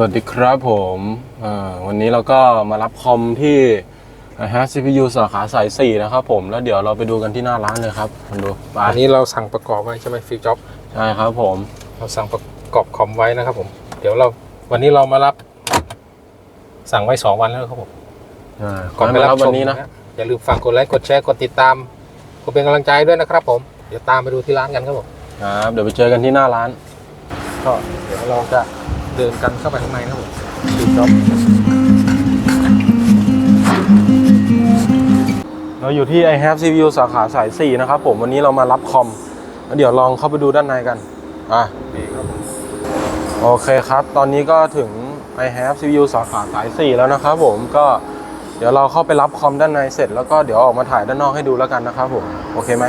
สวัสดีครับผมอ่าวันนี้เราก็มารับคอมที่นะฮะ CPU สาขาสาย4นะครับผมแล้วเดี๋ยวเราไปดูกันที่หน้าร้านเลยครับมันดูไปอันนี้เราสั่งประกอบไว้ใช่ไหมฟิวจ็อบใช่ครับผมเราสั่งประกอบคอมไว้นะครับผม เดี๋ยวเราวันนี้เรามารับ สั่งไว้สองวันแล้วครับผมอ่าขก่ออนให้ไปมารัรับบชวันมนี้นะนะอย่าลืมฝากกดไลค์กดแชร์กดติดตามกดเป็นกำลังใจด้วยนะครับผมเดี๋ยวตามไปดูที่ร้านกันครับผมครับเดี๋ยวไปเจอกันที่หน้าร้านก็เดี๋ยวเราจะ เดินกันเข้าไปข้างในนะครับผมฟิวจ็อบเราอยู่ที่ i have CPU สาขาสาย 4 นะครับผมวันนี้เรามารับคอมแล้วเดี๋ยวลองเข้าไปดูด้านในกัน อะนี่ครับผมโอเคครับ ตอนนี้ก็ถึง i have CPU สาขาสาย 4 แล้วนะครับผมก็เดี๋ยวเราเข้าไปรับคอมด้านในเสร็จแล้วก็เดี๋ยวออกมาถ่ายด้านนอกให้ดูแล้วกันนะครับผม โอเคไหม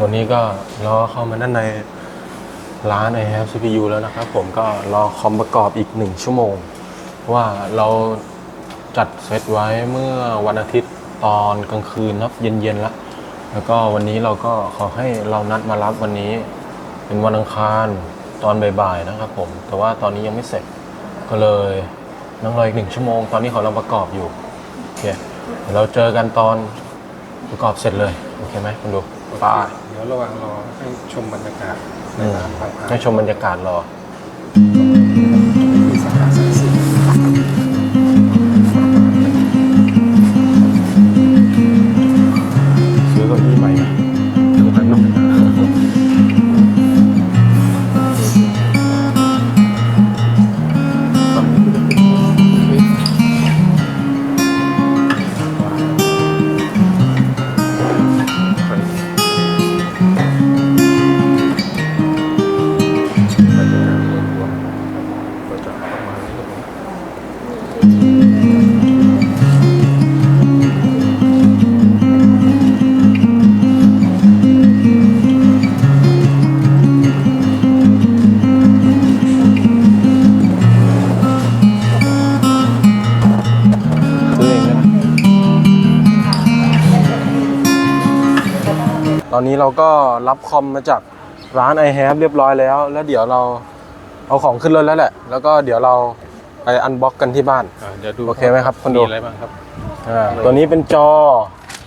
วันนี้ก็รอเข้ามาด้านใน ร้าน i have CPU แล้วนะครับผมก็รอคอมประกอบอีก 1 ชั่วโมง ว่าเราจัดเซตไว้เมื่อวันอาทิตย์ตอนกลางคืนครับเย็นๆแล้ว แล้วก็วันนี้เราก็ขอให้เรานัดมารับวันนี้ เป็นวันอังคารตอนบ่ายๆนะครับผม แต่ว่าตอนนี้ยังไม่เสร็จก็เลยนั่งรออีกหนึ่งชั่วโมง ตอนนี้เขาลังประกอบอยู่โอเคเดี๋ยวเราเจอกันตอนประกอบเสร็จเลย โอเคไหมคุณดูไป้าย ระหว่างรอให้ชมบรรยากาศในร้านผ่าให้ชมบรรยากาศรอ ที่สาขาสายสี อนนี้เราก็รับคอมมาจากร้าน i h a v e เรียบร้อยแล้ว แล้วเดี๋ยวเราเอาของขึ้นรถแล้วแหละ แล้วก็เดี๋ยวเราไปอันบ็อกกันที่บ้าน อ่าเดี๋ยวดูโอเคไหมครับคนดู มีอะไรบ้างครับ อ่าตัวนี้เป็นจอ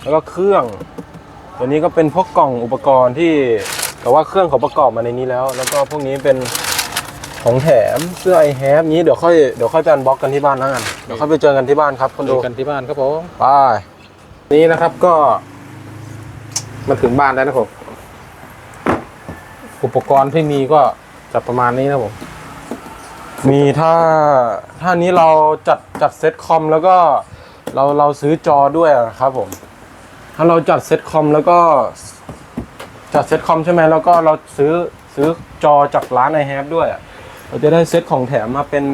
แล้วก็เครื่อง ตัวนี้ก็เป็นพวกกล่องอุปกรณ์ที่แต่ว่าเครื่องเขาประกอบมาในนี้แล้ว แล้วก็พวกนี้เป็นของแถมเสื้อไอแฮปนี้เดี๋ยวค่อยเดี๋ยวค่อยไปอันบ็อกกันที่บ้านแล้วกันเดี๋ยวค่อยไปเจอกันที่บ้านครับคนดูดูกันที่บ้านครับผม ไปนี่นะครับก็ มาถึงบ้านแล้วนะครับ อุปกรณ์ที่มีก็จะประมาณนี้นะครับผม มีถ้าถ้านี้เราจัดจัดเซตคอมแล้วก็เราเราซื้อจอด้วยอะครับผม ถ้าเราจัดเซตคอมแล้วก็ จัดเซตคอมใช่ไหมแล้วก็เราซื้อซื้อจอจากร้านไอแฮปด้วย เราจะได้เซตของแถมมาเป็น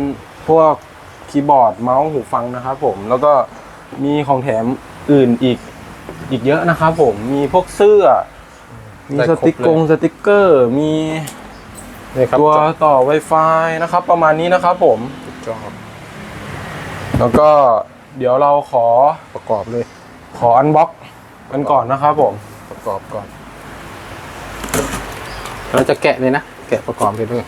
พวกคีย์บอร์ดเมาส์หูฟังนะครับผม แล้วก็มีของแถมอื่นอีก อีกเยอะนะครับผมมีพวกเสื้อ มีสติกกงสติกเกอร์ มีนี่ครับตัวจอต่อ Wi-Fi นะครับ ประมาณนี้นะครับผม จอแล้วก็เดี๋ยวเราขอประกอบเลย ขออันบ็อกกันก่อนนะครับผม ประกอบก่อน เราจะแกะเลยนะ แกะประกอบเลยด้วย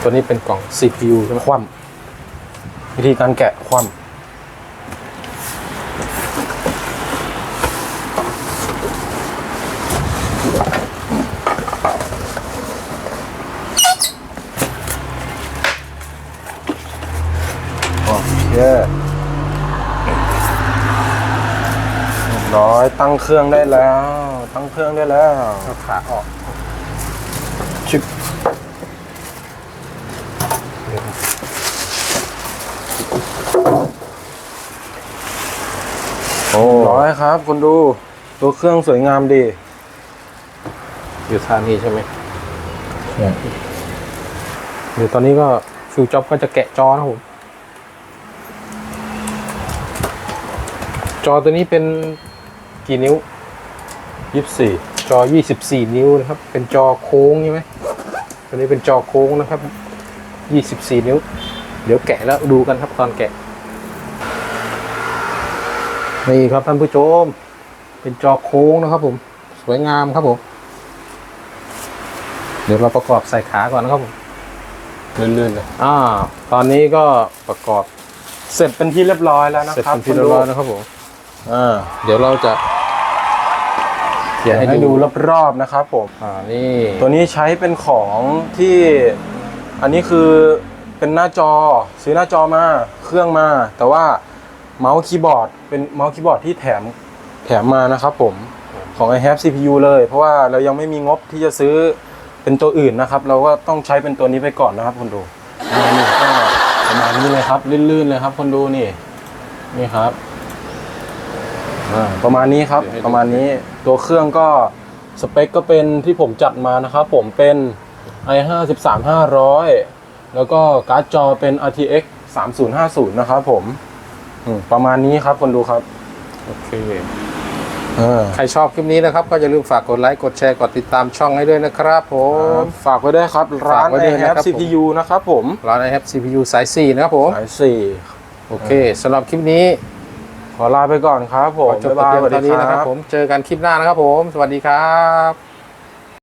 ตัวนี้เป็นกล่อง CPU ใช่ไหมคว่ำ วิธีการแกะคว่ำโอเคเรียบร้อยตั้งเครื่องได้แล้ว ตั้งเครื่องได้แล้วขาออก ชิบโอ้ร้อยครับคุณดูตัวเครื่องสวยงามดี อยู่ท่านี้ใช่ไหมเดี๋ยวตอนนี้ก็ฟิวจ็อบก็จะแกะจอนะผมจอตัวนี้เป็นกี่นิ้วยี่สิบสี่จอ24นิ้วนะครับ เป็นจอโค้งใช่ไหมตัวนี้เป็นจอโค้งนะครับ24นิ้ว เดี๋ยวแกะแล้วดูกันครับตอนแกะ นี่ครับท่านผู้ชม เป็นจอโค้งนะครับผม สวยงามครับผม เดี๋ยวเราประกอบใส่ขาก่อนนะครับผมลื่นๆเลยอ่า ตอนนี้ก็ประกอบเสร็จเป็นที่เรียบร้อยแล้วนะเสร็จครับเป็นที่เรียบร้อยนะครับผม อ่า เดี๋ยวเราจะเขียนให้ให้ดูดูรอบๆนะครับผมอ่านี่ตัวนี้ใช้เป็นของที่อันนี้คือเป็นหน้าจอซื้อหน้าจอมาเครื่องมา แต่ว่า เมาส์คีย์บอร์ดเป็นเมาส์คีย์บอร์ดที่แถมแถมมานะครับผมของ i have CPU เลย เพราะว่าเรายังไม่มีงบที่จะซื้อเป็นตัวอื่นนะครับ เราก็ต้องใช้เป็นตัวนี้ไปก่อนนะครับคนดูอ่านี่ก็ประมาณนี้เลยครับลื่นๆเลยครับ คนดูนี่นี่ครับอ่าประมาณนี้ครับประมาณนี้ตัวเครื่องก็สเปคก็เป็นที่ผมจัดมานะครับผมเป็น i 5 3 500 แล้วก็การ์ดจอเป็น RTX 3050 นะครับผม อืมประมาณนี้ครับคนดูครับ โอเคอ่าใครชอบคลิปนี้นะครับ ก็อย่าลืมฝากกดไลค์ กดแชร์ กดติดตามช่องให้ด้วยนะครับผผมมฝากไว้ด้วยครับ ร้านฝากไว้ด้วย i นะครั have บผม CPU นะครับผมร้าน i have CPU สาย4นะครับผม สายสี่โอเคสำหรับคลิปนี้ขอลาไปก่อนครับผขมอจบบ๊ายแต่บายเพียงเท่านี้นะครับผม เจอกันคลิปหน้านะครับผม สวัสดีครับ